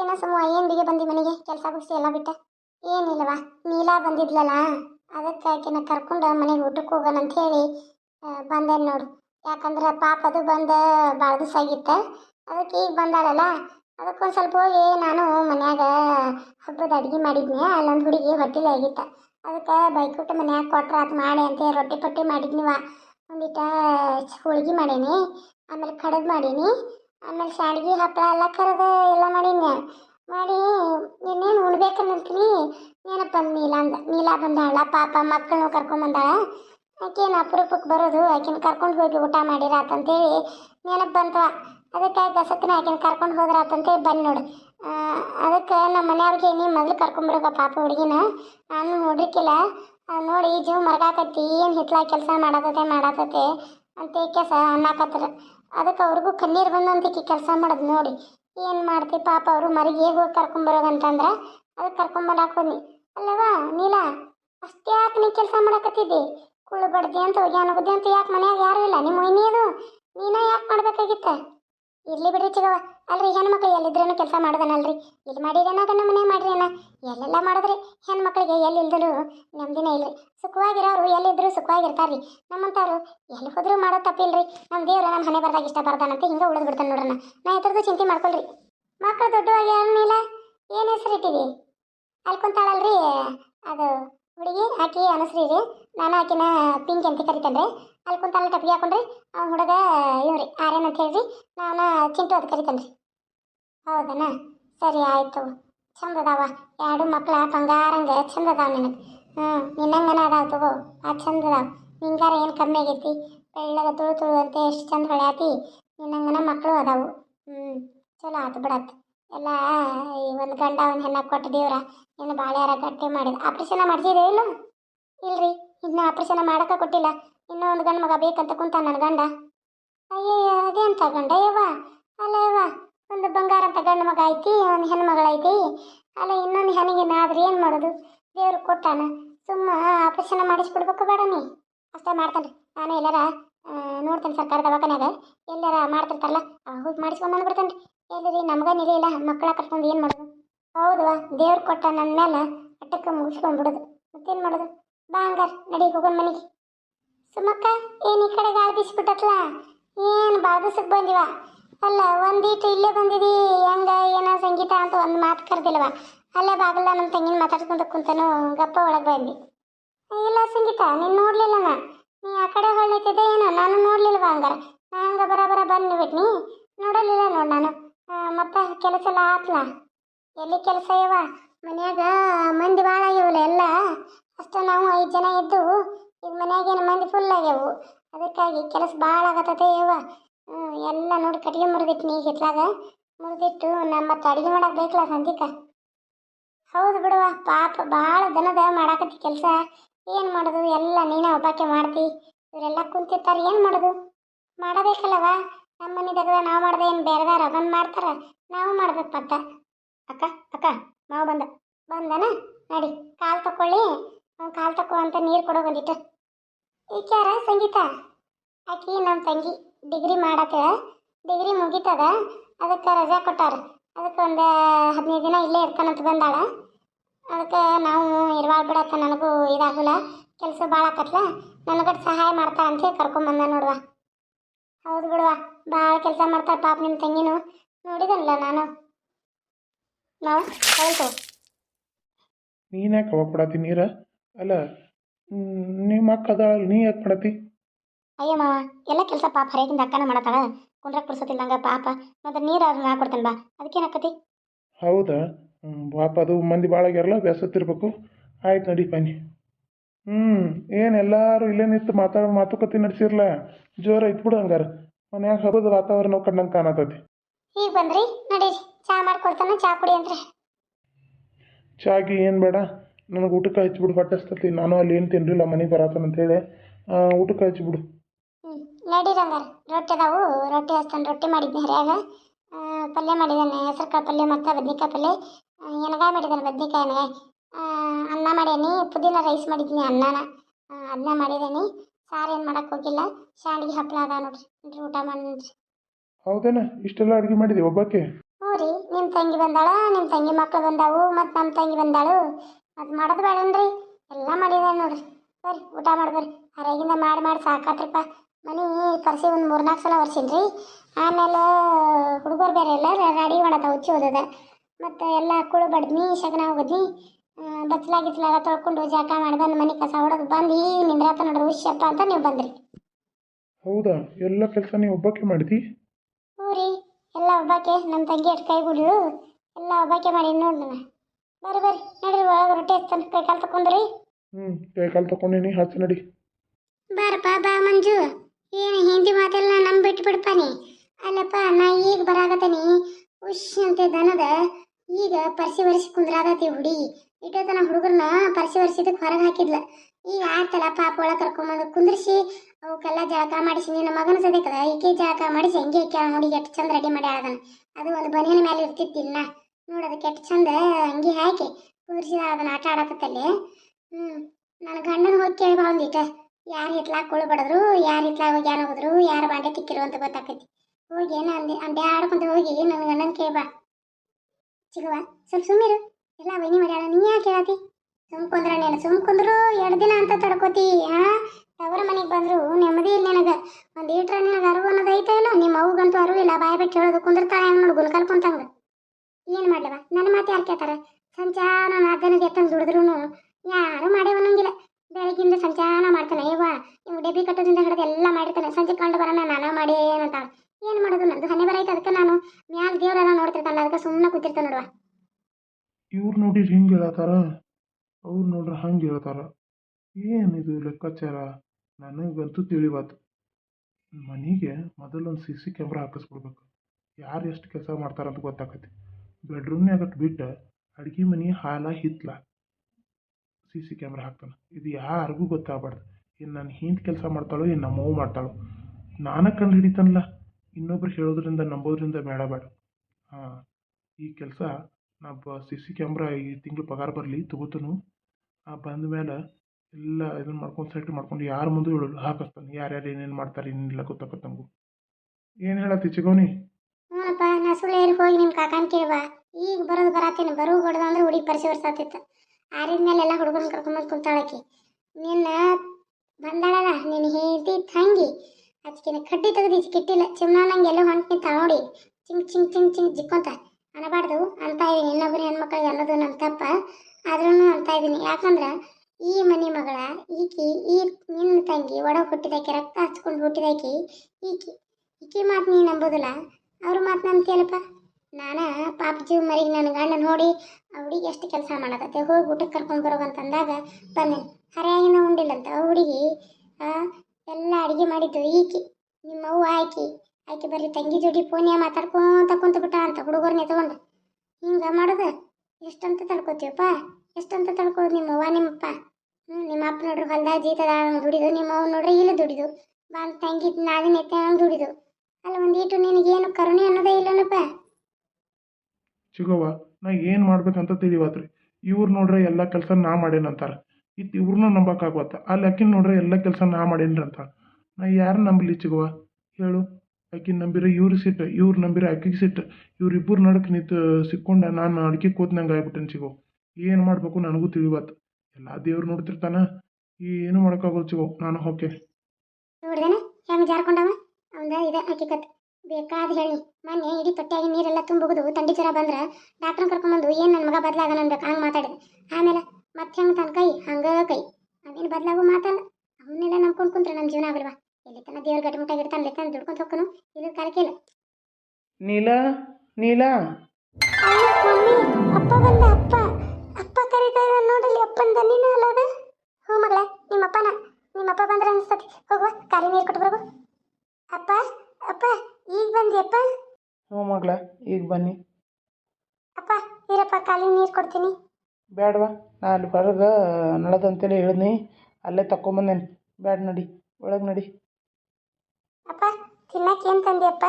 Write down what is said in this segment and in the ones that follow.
ಏನೋ ಸುಮ್ಮ ಏನು ಬಿಗೆ ಬಂದಿ ಮನೆಗೆ? ಕೆಲಸ ಗುಡ್ಸಿ ಎಲ್ಲ ಬಿಟ್ಟ? ಏನಿಲ್ಲವಾ ನೀಲಾ ಬಂದಿದ್ಲಲ್ಲ, ಅದಕ್ಕೆ ಆಕಿನ ಕರ್ಕೊಂಡು ಮನೆಗೆ ಊಟಕ್ಕೆ ಹೋಗೋಣ ಅಂತ ಹೇಳಿ ಬಂದೆ ನೋಡು. ಯಾಕಂದ್ರೆ ಪಾಪ ಅದು ಬಂದ ಭಾಳ ದಿವಸ ಆಗಿತ್ತು, ಅದಕ್ಕೆ ಈಗ ಬಂದಾಳಲ್ಲ. ಅದಕ್ಕೊಂದು ಸ್ವಲ್ಪ ಹೋಗಿ ನಾನು ಮನ್ಯಾಗ ಹಬ್ಬದ ಅಡುಗೆ ಮಾಡಿದ್ನಿ, ಅಲ್ಲೊಂದು ಹುಡುಗಿ ಹೊಟ್ಟಿಲೆ ಆಗಿತ್ತು. ಅದಕ್ಕೆ ಬೈಕೊಟ್ಟು ಮನ್ಯಾಗ ಕೊಟ್ರೆ ಅದು ಮಾಡಿ ಅಂತ ರೊಟ್ಟಿ ಪಟ್ಟಿ ಮಾಡಿದ್ನಿವ ಒಂದಿಟ ಹೋಳ್ಗೆ ಮಾಡೇನಿ, ಆಮೇಲೆ ಕಡದು ಮಾಡೀನಿ. ಆಮೇಲೆ ಶಾಡ್ಗೆ ಹಪ್ಪಳ ಎಲ್ಲ ಕರೆದು ಎಲ್ಲ ಮಾಡೀನಿ ಮಾಡಿ ಇನ್ನೇನು ಉಣ್ಬೇಕನ್ನಂತೀನಿ ಏನಪ್ಪ ನೀಲ ಅಂದ, ನೀಲ ಬಂದಾಳ, ಪಾಪ ಮಕ್ಕಳನ್ನು ಕರ್ಕೊಂಬಂದಾಳ ಆಕೇನು ಅಪರೂಪಕ್ಕೆ ಬರೋದು, ಆಕಿನ ಕರ್ಕೊಂಡು ಹೋಗಿ ಊಟ ಮಾಡಿರಾತಂತೇಳಿ ನೆನಪು ಬಂತವ ಅದಕ್ಕೆ ಗಸಕ್ನ ಆಕಿನ ಕರ್ಕೊಂಡು ಹೋದ್ರಾತಂತೇಳಿ ಬಂದು ನೋಡು. ಅದಕ್ಕೆ ನಮ್ಮ ಮನೆಯವ್ರಿಗೆ ನೀ ಮೊದಲು ಕರ್ಕೊಂಬರೋಕ ಪಾಪ ಹುಡುಗಿನ. ನಾನು ನೋಡ್ರಿಕ್ಕಿಲ್ಲ ನೋಡಿ ಜೀವ ಮರಗಾಕತ್ತಿ, ಏನು ಹಿತ್ಲ ಕೆಲಸ ಮಾಡತತೆ ಮಾಡತತೆ ಅಂತ ಕೆಲಸ ಅನ್ನಕತ್ರ. ಅದಕ್ಕೆ ಅವ್ರಿಗೂ ಕಣ್ಣೀರು ಬಂದಂತಕಿ ಕೆಲಸ ಮಾಡೋದು ನೋಡಿ. ಏನು ಮಾಡ್ತಿ ಪಾಪ ಅವರು ಮರಿಗೆ ಹೋಗಿ ಕರ್ಕೊಂಬರೋಗಂತಂದ್ರೆ ಅದಕ್ಕೆ ಕರ್ಕೊಂಬರಕ್ಕೆ ಹೋದ್ನಿ. ಅಲ್ಲವಾ ನೀಲ, ಅಷ್ಟೇ ಯಾಕೆ ನೀ ಕೆಲಸ ಮಾಡಕತ್ತಿದ್ದಿ? ಕುಳ್ಳು ಬಡ್ದಿ ಅಂತ ಹೋಗ್ಯಾನ ಬುದ್ಧಿ ಅಂತ ಯಾಕೆ ಮನ್ಯಾಗ ಯಾರೂ ಇಲ್ಲ? ನಿಮ್ಮ ಒಯ್ನಿಯದು ನೀನ ಯಾಕೆ ಮಾಡ್ಬೇಕಾಗಿತ್ತ? ಇರ್ಲಿ ಬಿಡ್ರಿ ಚಿಗವ ಅಲ್ರಿ ಹೆಣ್ಮಕ್ಳು ಎಲ್ಲಿದ್ರೂ ಕೆಲಸ ಮಾಡೋದನಲ್ರಿ. ಇಲ್ಲಿ ಮಾಡಿರೇನ ಗಂಡ ಮನೆ ಮಾಡ್ರೇನ ಎಲ್ಲೆಲ್ಲ ಮಾಡಿದ್ರಿ ಹೆಣ್ಮಕ್ಳಿಗೆ ಎಲ್ಲಿ ಇಲ್ದರು ನೆಮ್ಮದಿನೇ ಇಲ್ರಿ. ಸುಖವಾಗಿರೋರು ಎಲ್ಲಿದ್ರು ಸುಖವಾಗಿರ್ತಾರ್ರಿ. ನಮ್ಮಂತವ್ರು ಎಲ್ಲಿ ಹೋದ್ರೂ ಮಾಡೋ ತಪ್ಪಿಲ್ರಿ. ನಮ್ಮ ದೇವ್ರ ನಮ್ಮ ಹಣೆ ಬರ್ದಾಗ ಇಷ್ಟ ಬರ್ದಾನಂತ, ಹಿಂಗೆ ಉಳಿದು ಬಿಡ್ತಾನೆ ನೋಡೋಣ ನಾ ಇದ್ರದ್ದು ಚಿಂತೆ ಮಾಡ್ಕೊಳ್ರಿ. ಮಕ್ಕಳು ದೊಡ್ಡವಾಗಿ ಏನಿಲ್ಲ ಏನು ಹೆಸರು ಅಲ್ಲಿ ಕುಂತಾಳಲ್ರಿ, ಅದು ಹುಡುಗಿ ಹಾಕಿ ಅನಸ್ರಿ ರೀ ನಾನು ಆಕಿನ ಪಿಂಕ್ ಅಂತ ಕರಿತೇನೆ ಅಲ್ಲಿ ಕುಂತ ಅಲ್ಲಿ ಟಪ್ಪಿಗೆ ಹಾಕೊಂಡ್ರಿ. ಅವ್ನ ಹುಡುಗ ಇವ್ರಿ ಆರ್ಯನ್ ಅಂತ ಹೇಳ್ರಿ. ನಾನು ಚಿಂಟು ಅದು ಕರಿತೇನೆ ರೀ ಹೌದನಾ? ಸರಿ ಆಯಿತು. ಚಂದ ಅದಾವ. ಎರಡು ಮಕ್ಳ ಬಂಗಾರಂಗ ಚಂದ ಅದಾವ ನಿನಗೆ. ಹ್ಞೂ ನಿನ್ನಂಗನ ಅದಾವ ತಗೋ. ಆ ಚಂದ ಅದಾವ. ನಿಂಗಾರ ಏನು ಕಮ್ಮಿ ಆಗೈತಿ? ಬೆಳ್ಳಗ ತುಳು ತುಳು ಅಂತ ಎಷ್ಟು ಚಂದ ಹೊಳ್ಯಾತಿ. ನಿನ್ನಂಗನ ಮಕ್ಕಳು ಅದಾವು. ಹ್ಞೂ ಚಲೋ ಆತು ಬಿಡತ್. ಎಲ್ಲ ಈ ಒಂದು ಗಂಡ, ಒಂದು ಹೆಣ್ಣ ಕೊಟ್ಟು ದೇವ್ರ. ಇನ್ನು ಬಾಳ್ಯಾರ ಗಟ್ಟಿ ಮಾಡಿದ. ಆಪ್ರೇಷನ್ ಮಾಡ್ಸಿದೆ ಇಲ್ಲ ಇಲ್ರಿ, ಇನ್ನು ಆಪ್ರೇಷನ್ ಮಾಡೋಕೆ ಕೊಟ್ಟಿಲ್ಲ. ಇನ್ನೂ ಒಂದು ಗಂಡು ಮಗ ಬೇಕಂತ ಕುಂತ ನನ್ನ ಗಂಡ. ಅಯ್ಯಯ್ಯ ಅದೇಂತ ಗಂಡ, ಯವ್ವ. ಅಲ್ಲ, ಯವ್ವ, ಒಂದು ಬಂಗಾರ ಅಂತ ಗಂಡು ಮಗ ಐತಿ, ಒಂದು ಹೆಣ್ಣು ಮಗಳೈತಿ ಅಲ್ಲ, ಇನ್ನೊಂದು ಹೆಣ್ಣಿಗೆ ಆದ್ರೆ ಏನು ಮಾಡೋದು? ದೇವ್ರು ಕೊಟ್ಟಾನ. ಸುಮ್ಮ ಆಪರೇಷನ್ ಮಾಡಿಸ್ಬಿಡ್ಬೇಕು ಬೇಡ ನೀ. ಅಷ್ಟೇ ಮಾಡ್ತಾನೆ. ನಾನು ಎಲ್ಲಾರ ನೋಡ್ತೀನಿ ಸರ್ಕಾರ ದವಾಖಾನ್ಯಾಗ. ಎಲ್ಲಾರ ಮಾಡ್ತಿರ್ತಾರಲ್ಲ ಹೋಗಿ ಮಾಡಿಸ್ಕೊಂಡು ಬಂದ್ಬಿಡ್ತಾನೆ. ಎಲ್ಲರಿ ನಮ್ಗ ಇಲ್ಲ ಮಕ್ಕಳ ಕರ್ಕೊಂಡು ಏನು ಮಾಡೋದು? ಹೌದು ದೇವ್ರು ಕೊಟ್ಟ ನನ್ನ ಮೇಲೆ ಅಟ್ಟಕ್ಕೆ ಮುಗಿಸ್ಕೊಂಡ್ಬಿಡೋದು. ಮತ್ತೇನು ಮಾಡೋದು? ಬಾ ಹಂಗಾರ, ನಡಿ ಹೋಗೋಣ ಮನೆಗೆ. ಸುಮಕ್ಕ ಏನು ಈ ಕಡೆ ಗಾಳಿ ಬೀಸ್ಬಿಟ್ಟತ್ಲ ಏನು ಬಾಗಸಕ್ಕೆ ಬಂದಿವ? ಅಲ್ಲ, ಒಂದೀಟು ಇಲ್ಲೇ ಬಂದಿದಿ, ಹೆಂಗ, ಏನೋ ಸಂಗೀತ ಅಂತ ಒಂದು ಮಾತು ಕರೆದಿಲ್ವ ಅಲ್ಲೇ ಬಾಗಲ್ಲ ನಮ್ಮ ತಂಗಿನ ಮಾತಾಡ್ಕೊಂತ ಕುಂತನು, ಗಪ್ಪ ಒಳಗೆ ಬಂದಿ ಇಲ್ಲ ಸಂಗೀತ, ನೀನು ನೋಡ್ಲಿಲ್ಲ ನಾ ನೀ ಆ ಕಡೆ ಹೊಳ್ಳಿತಿದ್ದೆ ಏನೋ, ನಾನು ನೋಡ್ಲಿಲ್ವ ಹಂಗಾರ? ನಾ ಹಂಗ ಬರೋಬರ ಬಂದು ಬಿಟ್ನಿ ನೋಡಲಿಲ್ಲ ನೋಡ್ ನಾನು. ಮತ್ತೆ ಕೆಲಸ ಎಲ್ಲ ಆತ್ಲ? ಎಲ್ಲಿ ಕೆಲಸ ಇವ? ಮನ್ಯಾಗ ಮಂದಿ ಭಾಳ ಆಗ್ಯಾವಲ್ಲ ಎಲ್ಲ. ಅಷ್ಟ ನಾವು ಐದು ಜನ ಇದ್ದು ಈಗ ಮನ್ಯಾಗ ಏನು ಮಂದಿ ಫುಲ್ ಆಗ್ಯಾವು. ಅದಕ್ಕಾಗಿ ಕೆಲಸ ಭಾಳ ಆಗತ್ತತೆ ಹ್ಞೂ ಎಲ್ಲ ನೋಡಿ ಕಟ್ಟಿಗೆ ಮುರಿದಿಟ್ಟು ನೀ ಹಿತ್ಲಾಗ. ಮುರಿದಿಟ್ಟು ನಮ್ಮ ಮತ್ತೆ ಅಡುಗೆ ಮಾಡಕ್ಕೆ ಬೇಕಲ್ಲ ಸಂತಿಕ? ಹೌದು ಬಿಡುವ ಪಾಪ ಭಾಳ ದನದ ಮಾಡಾಕತ್ತಿ ಕೆಲಸ. ಏನು ಮಾಡೋದು? ಎಲ್ಲ ನೀನೇ ಒಬ್ಬಾಕೆ ಮಾಡ್ತಿ. ಇವರೆಲ್ಲ ಕುಂತಿರ್ತಾರೆ, ಏನು ಮಾಡೋದು? ಮಾಡಬೇಕಲ್ಲವ ನಮ್ಮ ತೆಗೆದ ನಾವು ಮಾಡ್ದೆ ಏನು ಬೇರೆದಾರ ಬಂದು ಮಾಡ್ತಾರ, ನಾವು ಮಾಡ್ಬೇಕು ಮತ್ತ. ಅಕ್ಕ ಅಕ್ಕ, ಮಾವು ಬಂದ. ಬಂದನ? ನಡಿ, ಕಾಲು ತಕೊಳ್ಳಿ ಕಾಲು ತಕೋ ಅಂತ ನೀರು ಕೊಡೋ ಬಂದಿಟ್ಟು. ಈಕ್ಯಾರ ಸಂಗೀತ. ಆಕಿ ನಮ್ಮ ತಂಗಿ ಡಿಗ್ರಿ ಮಾಡತ್ತ ಡಿಗ್ರಿ ಮುಗೀತದ. ಅದಕ್ಕೆ ರಜಾ ಕೊಟ್ಟಾರ. ಅದಕ್ಕೆ ಒಂದು ಹದಿನೈದು ದಿನ ಇಲ್ಲೇ ಇರ್ತಾನಂತ ಬಂದಾಳ. ಅದಕ್ಕೆ ನಾವು ಇರ್ವಾಳ್ ಬಿಡತ್ತ ನನಗೂ ಇದಾಗಲ್ಲ. ಕೆಲಸ ಭಾಳ ಆಕತ್ಲ. ನನಗಟ್ಟು ಸಹಾಯ ಮಾಡ್ತಾ ಅಂತೇಳಿ ಕರ್ಕೊಂಬಂದ ನೋಡುವ. ಹೌದು ಬಿಡುವ. ಭಾಳ ಕೆಲಸ ಮಾಡ್ತಾಳೆ ಪಾಪ ನಿಮ್ಮ ತಂಗಿನು. ನೋಡಿದನಲ್ಲ ನಾನು. ನಾವು ಹೌದು ನೀನು ಯಾಕೆ ಅವಾಗ ಅಲ್ಲ ನಿಮ್ಮ ಅಕ್ಕ ಅದಾಳ ನೀ ಯಾಕೆ ಮಾಡತಿ ಅಯ್ಯೋ ಮಾವ ಎಲ್ಲ ಕೆಲಸ ಪಾಪ ಹರೇಕಿಂದ ಅಕ್ಕನ ಮಾಡತ್ತಾಳ. ಕುಂಡ್ರಕ್ ಹಂಗ ಪಾಪ. ಮತ್ತೆ ನೀರು ನಾ ಕೊಡ್ತೇನೆ ಬಾ. ಅದಕ್ಕೇನಾಕತಿ ಹೌದಾ? ಪಾಪ ಅದು ಮಂದಿ ಭಾಳ ಗೆರಲ ಬೇಸತ್ತಿರ್ಬೇಕು ಆಯ್ತು ನಡಿ ಬನ್ನಿ. ಹ್ಞೂ ಏನು ಎಲ್ಲರೂ ಇಲ್ಲೇ ನಿಂತು ಮಾತಾಡ ಮಾತುಕತೆ ನಡೆಸಿರ್ಲ? ಜೋರ ಐತ್ ಬಿಡು ಹಂಗಾರ. ಮನ್ಯಾಗ ಹಬ್ಬದ ವಾತಾವರಣ ಕಂಡಂಗೆ ಕಾಣತೈತಿ. ಈಗ ಬಂದ್ರಿ? ನಡೀರಿ. ಚಾ ಮಾಡ್ಕೊಡ್ತಾನ ಚಾ ಕುಡಿ ಅಂದ್ರೆ ಚಾಗಿ ಏನು ಬೇಡ. ನನಗೆ ಊಟಕ್ಕೆ ಹಚ್ಬಿಡು ಹೊಟ್ಟೆ ಹಸ್ತತಿ ನಾನು ಅಲ್ಲಿ ಏನು ತಿನ್ರಿಲ್ಲ ಮನೆಗೆ ಬರತ್ತಾನ ಅಂತೇಳಿ ಊಟಕ್ಕೆ ಹಚ್ಬಿಡು ಹ್ಞೂ ನಡಿ ರಂಗಾರ ರೊಟ್ಟಿ ಅದಾವು. ರೊಟ್ಟಿ ಹಚ್ತಾನೆ ರೊಟ್ಟಿ ಮಾಡಿದ್ನಿ ಹರಿಯಾಗ. ಪಲ್ಯ ಮಾಡಿದ್ದಾನೆ ಹೆಸರು ಕಾಳು ಪಲ್ಯ ಮತ್ತು ಬದ್ನಿಕಾಯಿ ಪಲ್ಯ. ಎನಗಾಯಿ ಮಾಡಿದ್ದಾನೆ ಬದ್ನಿಕಾಯಿ ಎಣ್ಗಾಯಿ ಅನ್ನ ಮಾಡೇನಿ ಪುದೀನ ರೈಸ್ ಮಾಡಿದ್ದೀನಿ ಅನ್ನನ. ಅದನ್ನ ಮಾಡಿದ್ದೀನಿ. ಸಾರು ಏನು ಮಾಡಕ್ಕೆ ಹೋಗಿಲ್ಲ. ಶಾಂಡಿಗೆ ಹಪ್ಪಳ ಅದ ನೋಡ್ರಿ. ಊಟ ಮಾಡಿ ಹೌದೇನ? ಇಷ್ಟೆಲ್ಲ ಅಡುಗೆ ಮಾಡಿದೆ ಒಬ್ಬಕ್ಕೆ ಹ್ಞೂ ರೀ. ನಿಮ್ಮ ತಂಗಿ ಬಂದಾಳ ನಿಮ್ಮ ತಂಗಿ ಮಕ್ಕಳು ಬಂದಾವು ಮತ್ತು ನಮ್ಮ ತಂಗಿ ಬಂದಾಳು. ಮತ್ತು ಮಾಡೋದು ಬೇಡನ್ರಿ. ಎಲ್ಲ ಮಾಡಿದೆ ನೋಡ್ರಿ. ಸರಿ ಊಟ ಮಾಡಿದ್ರಿ ಹೊರಗಿಂದ ಮಾಡಿ ಮಾಡಿ ಸಾಕಾತ್ರಿಪ್ಪ. ಮನೆ ಕರ್ಸಿ ಒಂದು ಮೂರ್ನಾಲ್ಕು ಸಲ ಒರ್ಸಿನ್ರಿ. ಆಮೇಲೆ ಹುಡುಗರು ಬೇರೆ ಎಲ್ಲ ರೆಡಿ ಮಾಡತ್ತ ಹುಚ್ಚಿ ಹೋದದ. ಮತ್ತು ಎಲ್ಲ ಕುಳು ಬಡ್ದ್ನಿ ಶಗನ ಹೋಗದ್ನಿ. ಬಚ್ಚಲ ಗಿಚ್ಚಲ ಎಲ್ಲ ತೊಳ್ಕೊಂಡು ಜಾಕ ಮಾಡಿ ಬಂದು ಮನೆ ಕಸ ಹೊಡೆದು ಬಂದು ಈಗ ನಿಂದ್ರಾತ ನೋಡ್ರಿ. ಹುಷಪ್ಪ ಅಂತ ನೀವು ಬಂದ್ರಿ. ಹೌದಾ? ಎಲ್ಲ ಕೆಲಸ ನೀವು ಒಬ್ಬಕ್ಕೆ ಮಾಡಿದಿ? ಹ್ಞೂ ರೀ ಎಲ್ಲ ಒಬ್ಬಾಕೆ. ನಮ್ಮ ತಂಗಿ ಎಷ್ಟು ಕೈ ಬಿಡ್ಲು ಎಲ್ಲ ಒಬ್ಬಾಕೆ ಮಾಡಿ ನೋಡಿ ನಾನು. ಬರ್ರಿ ಬರ್ರಿ ನಡ್ರಿ ಒಳಗೆ ರೊಟ್ಟಿ ಹಚ್ತಾನೆ. ಕೈ ಕಾಲು ತಕೊಂಡ್ರಿ ಹ್ಞೂ ಕೈ ಕಾಲು ತಗೊಂಡಿನಿ ಹಚ್ಚ ನಡಿ. ಬಾರಪ್ಪ ಬಾ ಮಂಜು. ಏನು ಹಿಂದಿ ಮಾತೆಲ್ಲ ನಮ್ ಬಿಟ್ಟು ಬಿಡ್ಪಾನಿ ಅಲ್ಲಪ್ಪ ನಾ ಈಗ ಬರಾಕತ್ತೀನಿ. ಉಶ್ ಅಂತ ದನದ ಈಗ ಪರ್ಸಿ ಒರೆಸಿ ಕುಂದ್ರಾಗತಿ ಹುಡಿ. ಇಟ್ಟೋತನ ಹುಡುಗರನ್ನ ಪರ್ಸಿ ಒರೆಸಿದಕ್ಕೆ ಹೊರಗೆ ಹಾಕಿದ್ಲ. ಈಗ ಆಯ್ತಲ್ಲ ಪಾಪ ಒಳಗೆ ಕರ್ಕೊಂಬಂದು ಕುಂದ್ರಿಸಿ ಅವಕ್ಕೆಲ್ಲ ಜಳಕ ಮಾಡಿಸಿ ನಿನ್ನ ಮಗನ ಸದ್ಯಕ್ಕದ ಈಕೆ ಜಳಕ ಮಾಡಿಸಿ ಹೆಂಗೆ ಕೇಳ ನೋಡಿ ಎಷ್ಟು ಚಂದ ರೆಡಿ ಮಾಡಿ ಆದನ ಅದು ಒಂದು ಬನಿಯನ ಮೇಲೆ ಇರ್ತಿದ್ದಿಲ್ಲ. ನೋಡೋದಕ್ಕೆ ಎಷ್ಟು ಚಂದ ಅಂಗಿ ಹಾಕಿ ಕೂರಿಸಿದ ಅದನ್ನ ಆಟ ಆಡತ್ತಲ್ಲಿ ಹ್ಞೂ ನನ್ನ ಗಂಡನ ಹೋಗಿ ಕೇಳಿ ಬಾ ಒಂದಿಟ ಯಾರು ಹಿತ್ಲಾಗ ಕುಳು ಬಡದ್ರು, ಯಾರು ಹಿತ್ಲಾಗ ಹೋಗಿ ಹೋದ್ರು, ಯಾರು ಬಾಂಡೆ ತಿಕ್ಕಿರು ಅಂತ ಗೊತ್ತಾಕೈತಿ. ಹೋಗಿ ಏನು ಅಂದೆ, ಅಂಡೆ ಆಡ್ಕೊಂತ ಹೋಗಿ ನನ್ನ ಗಂಡನ ಕೇಳಿ ಬಾ. ಸ್ವಲ್ಪ ಸುಮ್ಮಿರು ಎಲ್ಲ ವೈನಿ ಮಾಡ್ಯಾಳ ನೀ ಯಾಕೆ ಹೇಳತಿ? ಸುಮ್ ಕುಂದ್ರ ನೀನು, ಸುಮ್ ಕುಂದ್ರು ಎರಡು ದಿನ ಅಂತ ತಡ್ಕೋತಿ ಹಾ ತವರ ಮನೆಗೆ ಬಂದ್ರು, ನೆಮ್ಮದಿ ಇಲ್ಲ ನನಗೆ. ಒಂದು ಈಟ್ರ ನಿನಗೆ ಅರಿವು ಅನ್ನೋದು ಐತೆ ಇಲ್ಲ ನಿಮ್ಮ ಅವ್ಗಂತೂ ಅರಿವು ಇಲ್ಲ ಬಾಯಿ ಬಿಟ್ಟು ಹೇಳೋದು ಕುಂದಿರ್ತಾಳೆ ಹೆಂಗ್ ನೋಡು ಗುಲ್ಕಲ್ ಕುಂತಂಗ. ಏನು ಮಾಡ್ಲವ? ನನ್ನ ಮಾತು ಯಾರು ಕೇಳ್ತಾರ? ಸಂಚಾನ ನಾಲ್ಕು ಜನದ ಎತ್ತಂದು ದುಡಿದ್ರು ಯಾರು ಮಾಡೇ ಅನ್ನಂಗಿಲ್ಲ. ಬೆಳಗಿಂದ ಸಂಚಾನ ಮಾಡ್ತಾನೆ. ಯವ್ವ ಇವ್ ಡಬ್ಬಿ ಕಟ್ಟೋದ್ರಿಂದ ಹಿಡಿದು ಎಲ್ಲ ಮಾಡಿರ್ತಾನೆ. ಸಂಜೆ ಕಂಡು ಬರೋಣ ನಾನು ಮಾಡಿ ಏನಂತ ಏನು ಮಾಡೋದು? ನಂದು ಹನಿ ಬರೈತೆ ಅದಕ್ಕೆ ನಾನು. ಮ್ಯಾಲ ದೇವರೆಲ್ಲ ನೋಡ್ತಿರ್ತಾನಲ್ಲ, ಅದಕ್ಕೆ ಸುಮ್ಮನೆ ಕೂತಿರ್ತಾನೆ ನೋಡುವ. ಇವ್ರು ನೋಡಿರಿ ಹಿಂಗೆ ಹೇಳತ್ತಾರ ಅವ್ರು ನೋಡ್ರಿ ಹಂಗೆ ಹೇಳ್ತಾರ? ಏನಿದು ಲೆಕ್ಕಾಚಾರ? ನನಗಂತೂ ತಿಳಿವಾತು. ಮನೆಗೆ ಮೊದಲೊಂದು ಸಿ ಸಿ ಕ್ಯಾಮ್ರಾ ಹಾಕಿಸ್ಬಿಡ್ಬೇಕು. ಯಾರು ಎಷ್ಟು ಕೆಲಸ ಮಾಡ್ತಾರಂತ ಗೊತ್ತಾಕತಿ. ಬೆಡ್ರೂಮ್ನಾಗ ಬಿಟ್ಟು ಅಡ್ಗೆ ಮನೆ ಹಾಲ ಹಿತ್ಲ ಸಿ ಸಿ ಕ್ಯಾಮ್ರಾ ಹಾಕ್ತಾನೆ. ಇದು ಯಾರಿಗೂ ಗೊತ್ತಾಗಬಾರ್ದು. ಇನ್ನು ನಾನು ಹಿಂದೆ ಕೆಲಸ ಮಾಡ್ತಾಳೋ ಇನ್ನು ನಮ್ಮವ್ವ ಮಾಡ್ತಾಳೋ. ನಾನು ಕಂಡು ಹಿಡಿತಾನಲ್ಲ. ಇನ್ನೊಬ್ರು ಹೇಳೋದ್ರಿಂದ, ನಂಬೋದ್ರಿಂದ ಬೇಡ ಬೇಡ. ಹಾಂ ಈ ಕೆಲಸ ನಾ ಬ ಸಿ ಸಿ ಕ್ಯಾಮ್ರಾ ಈ ತಿಂಗಳು ಪಗಾರ ಬರಲಿ, ತಗೋತನು. ಆ, ಬಂದ ಮೇಲೆ ಎಲ್ಲ ಇದನ್ನು ಮಾಡ್ಕೊಂಡು ಸೆಟ್ ಮಾಡ್ಕೊಂಡು ಯಾರ ಮುಂದೆ ಹೇಳೋದು ಹಾಕಿಸ್ತಾನೆ. ಯಾರ್ಯಾರು ಏನೇನು ಮಾಡ್ತಾರೆ ಏನಿಲ್ಲ ಗೊತ್ತಾಗತ್ತೆ ನಮಗೂ. ಏನು ಹೇಳತ್ತಿ ಚಿಗೋನಿ ನಾ ಹೋಗಿ ನಿಮ್ಮ ಕಾಕನ ಕೇಳುವ ಈಗ ಬರೋದು ಬರತ್ತೇನೆ ಬರೋ ಹೊಡೆದು ಅಂದ್ರೆ ಹುಡುಗಿ ಪರಿಸಿ ಬರ್ಸಾತಿತ್ತು ಆರಿದ್ಮೇಲೆ ಎಲ್ಲ ಹುಡುಗರನ್ನ ಕರ್ಕೊಂಬಂದು ಕುಂತಾಳಕಿ ನಿನ್ನ ಬಂದಾಳಲ್ಲ ನಿನ್ನ ಹೇಳ್ತಿ ತಂಗಿ ಅದಕ್ಕಿನ ಕಡ್ಡಿ ತೆಗ್ದು ಕಿಟ್ಟಿಲ್ಲ. ಚಿಮ್ನ ನಂಗೆ ಎಲ್ಲೋ ಹೊಂಟು ನಿಂತ ನೋಡಿ. ಚಿಂಗ್ ಚಿಂಗ್ ಚಿಂಗ್ ಚಿಂಗ್ ಜಿಕ್ಕೊಂತ ಅನ್ನಬಾರ್ದು ಅಂತ ಇದೀನಿ ಇನ್ನೊಬ್ಬರು ಹೆಣ್ಮಕ್ಳಿಗೆ ಅನ್ನೋದು ನನ್ನ ತಪ್ಪ. ಆದ್ರೂ ಅಂತ ಇದ್ದೀನಿ ಯಾಕಂದ್ರೆ ಈ ಮನೆ ಮಗಳ, ಈಕಿ, ಈ ನಿನ್ನ ತಂಗಿ ಒಡ ಹುಟ್ಟಿದಾಕಿ, ರಕ್ತ ಹಚ್ಕೊಂಡು ಹುಟ್ಟಿದಾಕಿ, ಈಕಿ ಈಕಿ ಮಾತು ನೀ ನಂಬೋದಿಲ್ಲ. ಅವ್ರ ಮಾತು ನಂಬ್ತೀಯಲ್ಲಪ್ಪ? ನಾನ ಪಾಪ ಜೀವ ಮರಿಗೆ ನನ್ನ ಗಂಡ ನೋಡಿ ಹುಡುಗಿ ಎಷ್ಟು ಕೆಲಸ ಮಾಡಕತ್ತೆ? ಹೋಗಿ ಊಟಕ್ಕೆ ಕರ್ಕೊಂಡು ಬರೋಗಂತಂದಾಗ ಬಂದೇನೆ ಉಂಡಿಲ್ಲ ಉಂಡಿಲ್ಲಂತ ಆ ಹುಡುಗಿ ಎಲ್ಲ ಅಡುಗೆ ಮಾಡಿದ್ದು ಈಕಿ ನಿಮ್ಮ ಅವ್ವ ಆಕಿ. ಆಕೆ ಬರ್ರಿ ತಂಗಿ ಜೋಡಿ ಫೋನ್ಯಾಗ ಮಾತಾಡ್ಕೊಂತ ಕುಂತ ಬಿಟ್ಟ ಅಂತ ಹುಡುಗರ್ನ ತಗೊಂಡು. ಹಿಂಗೆ ಮಾಡೋದು? ಎಷ್ಟಂತ ತಡ್ಕೋತೀವಪ್ಪ ಎಷ್ಟಂತ ತಡ್ಕೋದು ನಿಮ್ಮ ಅವ್ವ ನಿಮ್ಮಪ್ಪ? ಹ್ಞೂ ನಿಮ್ಮ ಅಪ್ಪ ನೋಡ್ರಿ ಹೊಲ್ದಾಗ ಜೀತದ ದುಡಿದು ನಿಮ್ಮ ಅವ್ವ ನೋಡ್ರಿ ಇಲ್ಲ ದುಡಿದು. ಬಂದು ತಂಗಿ ನಾದಿನ ಎತ್ತೆ ದುಡಿದು. ಅಲ್ಲ ಒಂದೀಟು ನಿನಗೇನು ಕರುಣೆ ಅನ್ನೋದೇ ಇಲ್ಲನಪ್ಪ? ಚಿಗೋವ ನಾ ಏನು ಮಾಡ್ಬೇಕಂತ ತಿಳಿವಾತ್ರಿ. ಇವ್ರು ನೋಡ್ರೆ ಎಲ್ಲ ಕೆಲಸ ನಾ ಮಾಡೇನಂತಾರೆ ಇತ್ತು ಇವ್ರನ್ನೂ ನಂಬಕ್ಕಾಗ್ವತ್ತ. ಅಲ್ಲಿ ಅಕ್ಕಿನ ನೋಡ್ರೆ ಎಲ್ಲ ಕೆಲಸ ನಾ ಮಾಡೇನ್ರಿ ಅಂತ ನಾ ಯಾರು ನಂಬಲಿ ಚಿಗುವ ಹೇಳು. ಆಕಿನ ನಂಬಿರ ಇವ್ರು ಸಿಟ್ಟು ಇವ್ರು ನಂಬಿರ ಆಕಿಗೆ ಸಿಟ್ಟು. ಇವ್ರಿಬ್ಬರು ನಡಕ್ಕೆ ನಿಂತು ಸಿಕ್ಕೊಂಡ ನಾನು ಅಡ್ಗೆ ಕೂತ್ನಂಗೆ ಆಗ್ಬಿಟ್ಟೇನೆ ಚಿಗೋ ಏನು ಮಾಡಬೇಕು ನನಗೂ ತಿಳಿವಾತು. ಎಲ್ಲ ದೇವ್ರು ನೋಡ್ತಿರ್ತಾನ. ಏನು ಮಾಡೋಕ್ಕಾಗಲ್ಲ ಚಿಗೋ ನಾನು ಓಕೆ ನೋಡ್ದೇನೆ ಹೆಂಗ್ ಜಾರ್ಕೊಂಡವ? ಅವಂದ ಇದೆ ಹಕ್ಕಿಕತ್ ಬೇಕಾದ ಹೇಳಿ. ಮೊನ್ನೆ ಇಡೀ ತೊಟ್ಟಿಯಾಗಿ ನೀರೆಲ್ಲ ತುಂಬುಗುದು ತಂಡಿ ಜ್ವರ ಬಂದ್ರ ಡಾಕ್ಟರ್ ಕರ್ಕೊಂಬಂದು ಏನ್ ನನ್ನ ಮಗ ಬದಲಾಗ ಅನ್ಬೇಕು ಹಂಗ ಮಾತಾಡಿದೆ. ಆಮೇಲೆ ಮತ್ತೆ ಹೆಂಗ ತನ್ನ ಕೈ? ಹಂಗ ಕೈ. ಅವೇನು ಬದಲಾಗೋ ಮಾತಲ್ಲ. ಅವನ್ನೆಲ್ಲ ನಂಬ್ಕೊಂಡು ಕುಂತ್ರ ನಮ್ಮ ಜೀವನ ಆಗಲ್ವಾ ಎಲ್ಲಿ ತನ ದೇವ್ರ ಗಟ್ಟಿ ಮುಟ್ಟಾಗಿ ಲೆಕ್ಕ ದುಡ್ಕೊಂತ ಹೋಗ್ಕನು? ಇಲ್ಲಿ ಕಾಲಕ್ಕೆ ಇಲ್ಲ ನೀಲ. ಅಪ್ಪ ಬಂದ ಅಪ್ಪ. ಅಪ್ಪ ಕರೀತಾ ಇದ್ದಾನೆ ನೋಡಲಿ ಅಪ್ಪನ ದನಿನ ಅಲ್ಲ ಅದ ಹ್ಞೂ ಮಗಳ ನಿಮ್ಮಪ್ಪನ. ನಿಮ್ಮಪ್ಪ ಬಂದ್ರೆ ಅನಿಸ್ತತಿ. ಹೋಗುವ ಕಾಲಿ ನೀರು ಕೊಟ್ಟು ಬರೋಗು. ಅಪ್ಪ ಅಪ್ಪ ಈಗ ಬಂದಿಯಪ್ಪ ಹ್ಞೂ ಮಗಳ ಈಗ ಬನ್ನಿ. ಅಪ್ಪ ಇರಪ್ಪ ಕಾಲಿ ನೀರು ಕೊಡ್ತೀನಿ. ಬೇಡವಾ ನಾ ಅಲ್ಲಿ ಹೊರಗೆ ನಳದಂತೇಳಿ ಹೇಳಿದ್ನಿ ಅಲ್ಲೇ ತಕೊಂಬಂದೇನೆ ಬೇಡ ನಡಿ ಒಳಗೆ ನಡಿ. ಅಪ್ಪ ತಿನ್ನಕ್ಕೆ ಏನು ತಂದಿಯಪ್ಪ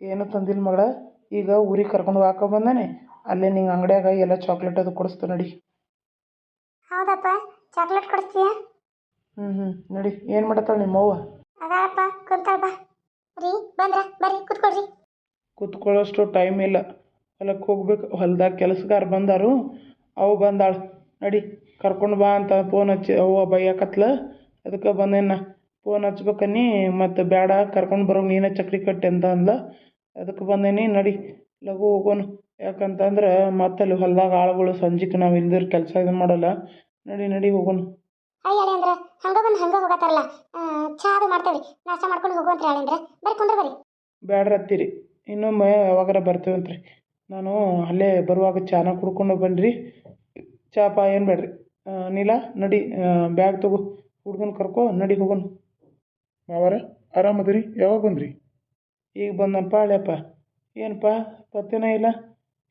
ಏನು ತಂದಿಲ್ಲ ಮಗಳ ಈಗ ಊರಿಗೆ ಕರ್ಕೊಂಡು ಹಾಕೋ ಬಂದಾನೆ ಅಲ್ಲೇ ನಿಂಗೆ ಅಂಗಡಿಯಾಗ ಎಲ್ಲ ಚಾಕ್ಲೇಟ್ ಅದು ಕೊಡಿಸ್ತು ನಡಿ. ಹೌದಪ್ಪ ಚಾಕ್ಲೇಟ್ ಕೊಡಿಸ್ತೀಯ? ಹ್ಞೂ ಹ್ಞೂ ನಡಿ ಏನು ಮಾಡತ್ತಾಳೆ ನಿಮ್ಮವ್ವ? ಅದಾಳಪ್ಪ, ಕುಂತಾಳ ಬಾ. ರೀ, ಬಂದ್ರ, ಬರ್ರಿ, ಕುತ್ಕೊಳ್ರಿ. ಕುತ್ಕೊಳ್ಳೋಷ್ಟು ಟೈಮ್ ಇಲ್ಲ. ಹೊಲಕ್ಕೆ ಹೋಗ್ಬೇಕು. ಹೊಲ್ದಾಗ ಕೆಲಸಗಾರ ಬಂದಾರು. ಅವು ಬಂದಾಳು. ನಡಿ, ಕರ್ಕೊಂಡು ಬಾ ಅಂತ ಫೋನ್ ಹಚ್ಚಿ, ಅವ್ವ ಬೈಯಾಕತ್ಲ. ಅದಕ್ಕೆ ಬಂದೇನ ಫೋನ್ ಹಚ್ಬೇಕನ್ನಿ, ಮತ್ತು ಬೇಡ ಕರ್ಕೊಂಡು ಬರೋ ನೀನೇ ಚಕ್ರಿ ಕಟ್ಟಿ ಅಂತ ಅಂದ್ಲ. ಅದಕ್ಕೆ ಬಂದೇನಿ, ನಡಿ, ಲಘು ಹೋಗೋಣ ಯಾಕಂತಂದ್ರೆ ಮತ್ತಲ್ಲಿ ಹೊಲ್ದಾಗ ಆಳುಗಳು ಸಂಜೆಗೆ ನಾವು ಇಲ್ದಿರ ಕೆಲಸ ಇದು ಮಾಡಲ್ಲ. ನಡಿ ನಡಿ ಹೋಗೋಣ ಅಯ್ಯ ಹೇಳಿ ಅಂದ್ರೆ, ಹಂಗ ಬಂದು ಹಂಗ ಹೋಗತ್ತಾರಲ್ಲ. ಚಾ ಅದು ಮಾಡ್ತೇವೆ ನಾಷ್ಟ ಮಾಡ್ಕೊಂಡು ಹೋಗುವಂತ್ರಿ ಹೇಳಿ ಅಂದ್ರೆ ಬರ್ರಿ ಕುಂದ್ರ ಬರ್ರಿ. ಬ್ಯಾಡ್ರಿ ಇನ್ನೊಮ್ಮೆ ಯಾವಾಗಾರ ಬರ್ತೇವಂತ್ರಿ. ನಾನು ಅಲ್ಲೇ ಬರುವಾಗ ಚಾನ ಕುಡ್ಕೊಂಡು ಬನ್ನಿರಿ ಚಾ ಪಾ ಏನು ಬೇಡ್ರಿ? ನೀಲ, ನಡಿ. ಬ್ಯಾಗ್ ತಗೋ. ಹುಡ್ಗನ ಕರ್ಕೊ, ನಡಿ ಹೋಗೋಣ. ಮಾವಾರ ಆರಾಮದಿರಿ ಯಾವಾಗ ಬಂದ್ರಿ? ಈಗ ಬಂದನಪ್ಪ ಹಳೆಯಪ್ಪ ಏನಪ್ಪ ಪತ್ತೆನೇ ಇಲ್ಲ,